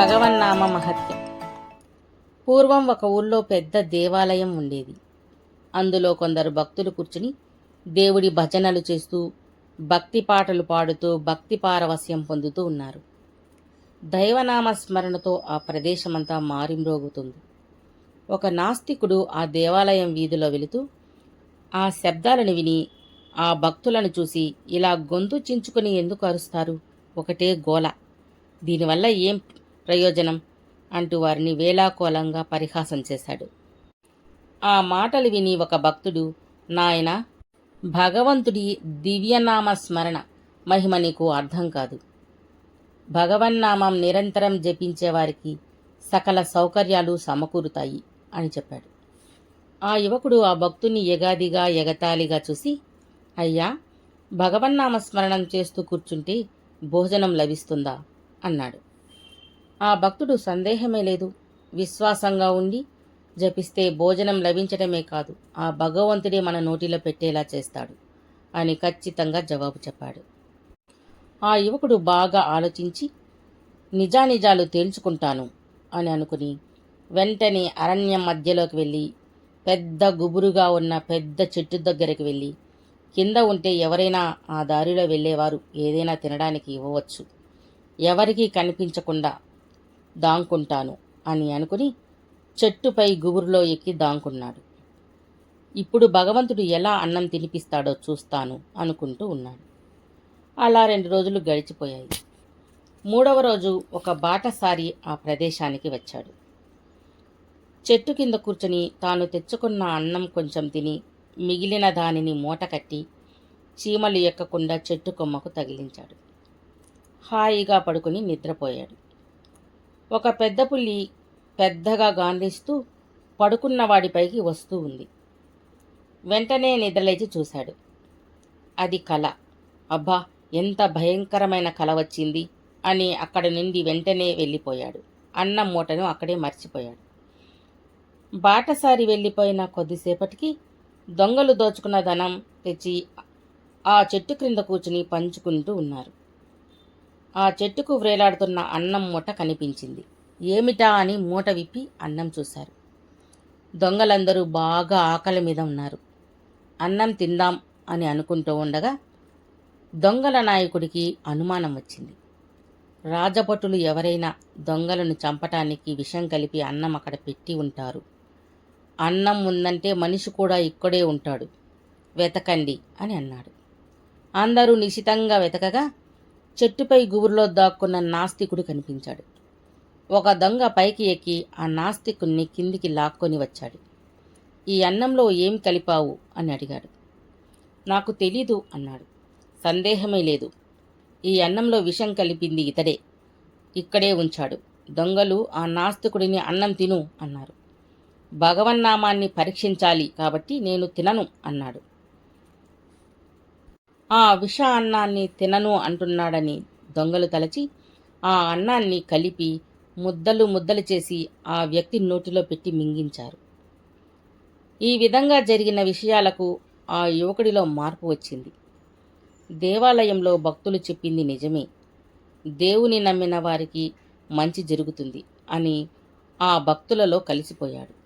భగవన్నామ మహత్యం. పూర్వం ఒక ఊళ్ళో పెద్ద దేవాలయం ఉండేది. అందులో కొందరు భక్తులు కూర్చుని దేవుడి భజనలు చేస్తూ భక్తి పాటలు పాడుతూ భక్తి పారవస్యం పొందుతూ ఉన్నారు. దైవనామ స్మరణతో ఆ ప్రదేశమంతా మారిమ్రోగుతుంది. ఒక నాస్తికుడు ఆ దేవాలయం వీధిలో వెళుతూ ఆ శబ్దాలను విని ఆ భక్తులను చూసి ఇలా గొంతు చించుకుని ఎందుకు అరుస్తారు? ఒకటే గోల. దీనివల్ల ఏం ప్రయోజనం అంటూ వారిని వేలాకోలంగా పరిహాసం చేశాడు. ఆ మాటలు విని ఒక భక్తుడు నాయన భగవంతుడి దివ్యనామ స్మరణ మహిమ నీకు అర్థం కాదు. భగవన్నామం నిరంతరం జపించే వారికి సకల సౌకర్యాలు సమకూరుతాయి అని చెప్పాడు. ఆ యువకుడు ఆ భక్తుని ఎగాదిగా ఎగతాళిగా చూసి అయ్యా భగవన్నామ స్మరణం చేస్తూ కూర్చుంటే భోజనం లభిస్తుందా? అన్నాడు. ఆ భక్తుడు సందేహమే లేదు. విశ్వాసంగా ఉండి జపిస్తే భోజనం లభించడమే కాదు ఆ భగవంతుడే మన నోటిలో పెట్టేలా చేస్తాడు అని ఖచ్చితంగా జవాబు చెప్పాడు. ఆ యువకుడు బాగా ఆలోచించి నిజానిజాలు తేల్చుకుంటాను అని అనుకుని వెంటనే అరణ్యం మధ్యలోకి వెళ్ళి పెద్ద గుబురుగా ఉన్న పెద్ద చెట్టు దగ్గరికి వెళ్ళి కింద ఉంటే ఎవరైనా ఆ దారిలో వెళ్ళేవారు ఏదైనా తినడానికి ఇవ్వవచ్చు. ఎవరికీ కనిపించకుండా దాంకుంటాను అని అనుకుని చెట్టుపై గుబురులో ఎక్కి దాంకున్నాడు. ఇప్పుడు భగవంతుడు ఎలా అన్నం తినిపిస్తాడో చూస్తాను అనుకుంటూ ఉన్నాడు. అలా రెండు రోజులు గడిచిపోయాయి. మూడవ రోజు ఒక బాటసారి ఆ ప్రదేశానికి వచ్చాడు. చెట్టు కింద కూర్చొని తాను తెచ్చుకున్న అన్నం కొంచెం తిని మిగిలిన దానిని మూట కట్టి చీమలు ఎక్కకుండా చెట్టు కొమ్మకు తగిలించాడు. హాయిగా పడుకుని నిద్రపోయాడు. ఒక పెద్ద పులి పెద్దగా గాంధిస్తూ పడుకున్న వాడిపైకి వస్తూ ఉంది. వెంటనే నిద్రలేచి చూశాడు. అది కల. అబ్బా ఎంత భయంకరమైన కల వచ్చింది అని అక్కడి నుండి వెంటనే వెళ్ళిపోయాడు. అన్నం మూటను అక్కడే మర్చిపోయాడు. బాటసారి వెళ్ళిపోయిన కొద్దిసేపటికి దొంగలు దోచుకున్న ధనం తెచ్చి ఆ చెట్టు క్రింద కూర్చుని పంచుకుంటూ ఉన్నారు. ఆ చెట్టుకు వ్రేలాడుతున్న అన్నం మూట కనిపించింది. ఏమిటా అని మూట విప్పి అన్నం చూశారు. దొంగలందరూ బాగా ఆకలి మీద ఉన్నారు. అన్నం తిందాం అని అనుకుంటూ ఉండగా దొంగల నాయకుడికి అనుమానం వచ్చింది. రాజభటులు ఎవరైనా దొంగలను చంపటానికి విషం కలిపి అన్నం అక్కడ పెట్టి ఉంటారు. అన్నం ఉందంటే మనిషి కూడా ఇక్కడే ఉంటాడు. వెతకండి అని అన్నాడు. అందరూ నిశితంగా వెతకగా చెట్టుపై గుబురులో దాక్కున్న నాస్తికుడు కనిపించాడు. ఒక దొంగ పైకి ఎక్కి ఆ నాస్తికుణ్ణి కిందికి లాక్కొని వచ్చాడు. ఈ అన్నంలో ఏం కలిపావు? అని అడిగాడు. నాకు తెలీదు అన్నాడు. సందేహమే లేదు. ఈ అన్నంలో విషం కలిపింది ఇతడే. ఇక్కడే ఉంచాడు. దొంగలు ఆ నాస్తికుడిని అన్నం తిను అన్నారు. భగవన్నామాన్ని పరీక్షించాలి కాబట్టి నేను తినను అన్నాడు. ఆ విష అన్నాన్ని తినను అంటున్నాడని దొంగలు తలచి ఆ అన్నాన్ని కలిపి ముద్దలు ముద్దలు చేసి ఆ వ్యక్తి నోటిలో పెట్టి మింగించారు. ఈ విధంగా జరిగిన విషయాలకు ఆ యువకుడిలో మార్పు వచ్చింది. దేవాలయంలో భక్తులు చెప్పింది నిజమే. దేవుని నమ్మిన వారికి మంచి జరుగుతుంది అని ఆ భక్తులలో కలిసిపోయాడు.